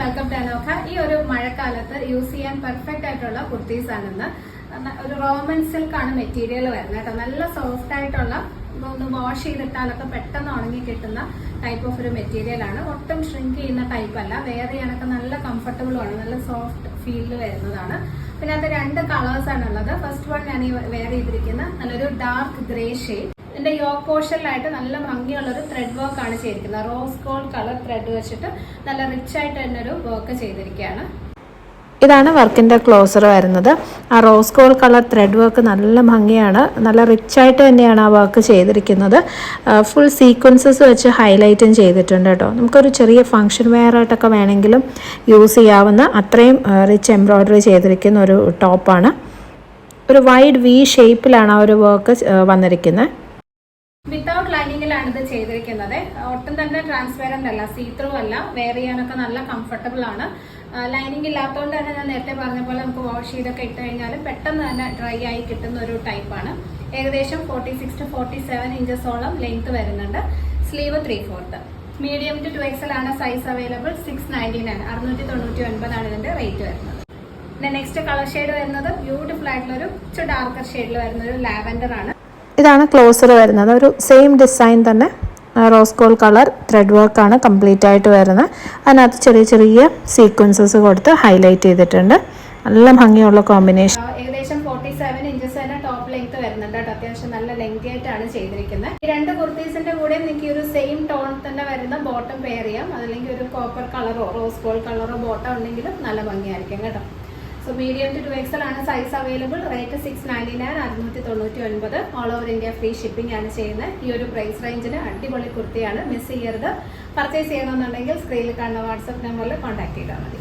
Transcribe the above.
Welcome to Anokha ഈ ഒരു മഴക്കാലത്ത് യൂസ് ചെയ്യാൻ പെർഫെക്റ്റ് ആയിട്ടുള്ള കുർത്തീസ് ആണെന്ന്. ഒരു റോമൻ സിൽക്ക് ആണ് മെറ്റീരിയൽ വരുന്നത് കേട്ടോ. നല്ല സോഫ്റ്റ് ആയിട്ടുള്ള ഒന്ന് വാഷ് ചെയ്തിട്ടാലൊക്കെ പെട്ടെന്ന് ഉണങ്ങി കിട്ടുന്ന ടൈപ്പ് ഓഫ് ഒരു മെറ്റീരിയൽ ആണ്. ഒട്ടും ഷ്രിങ്ക് ചെയ്യുന്ന ടൈപ്പ് അല്ല. വേറെ കണക്ക് നല്ല കംഫർട്ടബിളും ആണ്. നല്ല സോഫ്റ്റ് ഫീലിൽ വരുന്നതാണ്. പിന്നെ അത് രണ്ട് കളേഴ്സ് ആണുള്ളത്. ഫസ്റ്റ് വൺ ഞാൻ ഈ വെയർ ചെയ്തിരിക്കുന്ന. നല്ലൊരു ഡാർക്ക് ഗ്രേ ഷെയ്ഡ് ഇതിന്റെ യോക്ക് പോർഷനിലായിട്ട് നല്ല ഭംഗിയുള്ളൊരു ത്രെഡ് വർക്ക് ആണ് ചെയ്തിരിക്കുന്നത്. റോസ് ഗോൾഡ് കളർ ത്രെഡ് വെച്ചിട്ട് നല്ല റിച്ച് ആയിട്ട് തന്നെ ഒരു വർക്ക് ചെയ്തിരിക്കുകയാണ്. ഇതാണ് വർക്കിന്റെ ക്ലോസർ വരുന്നത്. ആ rose gold colour thread work നല്ല ഭംഗിയാണ്. നല്ല റിച്ച് ആയിട്ട് തന്നെയാണ് ആ വർക്ക് ചെയ്തിരിക്കുന്നത്. ഫുൾ സീക്വൻസസ് വെച്ച് ഹൈലൈറ്റും ചെയ്തിട്ടുണ്ട് കേട്ടോ. നമുക്കൊരു ചെറിയ ഫങ്ഷൻ വെയർ ആയിട്ടൊക്കെ വേണമെങ്കിലും യൂസ് ചെയ്യാവുന്ന അത്രയും റിച്ച് എംബ്രോയ്ഡറി ചെയ്തിരിക്കുന്ന ഒരു ടോപ്പാണ് ഒരു വൈഡ് വി ഷേപ്പിലാണ് ആ ഒരു വർക്ക് വന്നിരിക്കുന്നത്. വിത്തൗട്ട് ലൈനിങ്ങിലാണ് ഇത് ചെയ്തിരിക്കുന്നത്. ഒട്ടും തന്നെ ട്രാൻസ്പെറന്റ് അല്ല സീ ത്രൂ അല്ല വെയർ ചെയ്യാനൊക്കെ നല്ല കംഫർട്ടബിൾ ആണ്. ലൈനിങ് ഇല്ലാത്തതുകൊണ്ട് തന്നെ ഞാൻ നേരത്തെ പറഞ്ഞ പോലെ നമുക്ക് വാഷ് ചെയ്തൊക്കെ ഇട്ട് കഴിഞ്ഞാൽ പെട്ടെന്ന് തന്നെ ഡ്രൈ ആയി കിട്ടുന്ന ഒരു ടൈപ്പാണ് ഏകദേശം forty six to forty seven ഇഞ്ചസോളം length വരുന്നുണ്ട്. Sleeve three fourth medium to two XL ആണ് size available six ninety nine അറുന്നൂറ്റി തൊണ്ണൂറ്റി ഒൻപതാണ് ഇതിന്റെ റേറ്റ് വരുന്നത്. നെക്സ്റ്റ് കളർ ഷെയ്ഡ് വരുന്നത് ബ്യൂട്ടിഫുൾ ആയിട്ടുള്ള ഒരു ഡാർക്കർ ഷെയ്ഡിൽ വരുന്ന ഒരു ലാവൻഡർ ആണ്. ഇതാണ് ക്ലോസർ വരുന്നത്. ഒരു സെയിം ഡിസൈൻ തന്നെ റോസ് ഗോൾഡ് കളർ ത്രെഡ് വർക്കാണ് കംപ്ലീറ്റ് ആയിട്ട് വരുന്നത്. അതിനകത്ത് ചെറിയ ചെറിയ സീക്വൻസസ് കൊടുത്ത് ഹൈലൈറ്റ് ചെയ്തിട്ടുണ്ട്. നല്ല ഭംഗിയുള്ള കോമ്പിനേഷൻ ഏകദേശം ഫോർട്ടി സെവൻ ഇഞ്ചസ് തന്നെ ടോപ്പ് ലെങ്ത് വരുന്നുണ്ട് അത്യാവശ്യം നല്ല ലെങ്തി ആയിട്ടാണ് ചെയ്തിരിക്കുന്നത്. ഈ രണ്ട് കുർത്തീസിന്റെ കൂടെ നിങ്ങൾക്ക് ഒരു സെയിം ടോൺ തന്നെ വരുന്ന ബോട്ടം പെയർ ചെയ്യാം. അതല്ലെങ്കിൽ ഒരു കോപ്പർ കളറോ റോസ് ഗോൾഡ് കളറോ ബോട്ടം ഉണ്ടെങ്കിലും നല്ല ഭംഗിയായിരിക്കും കേട്ടോ. So medium to two XL ആണ് size available rate six ninety nine അറുന്നൂറ്റി തൊണ്ണൂറ്റി ഒൻപത് all over India free shipping ആണ് ചെയ്യുന്നത്. ഈ ഒരു പ്രൈസ് റേഞ്ചിന് അടിപൊളി കുർത്തിയാണ് മിസ് ചെയ്യരുത്. പർച്ചേസ് ചെയ്യണമെന്നുണ്ടെങ്കിൽ സ്ക്രീനിൽ കാണുന്ന വാട്സപ്പ് നമ്പറിൽ കോൺടാക്ട് ചെയ്താൽ മതി.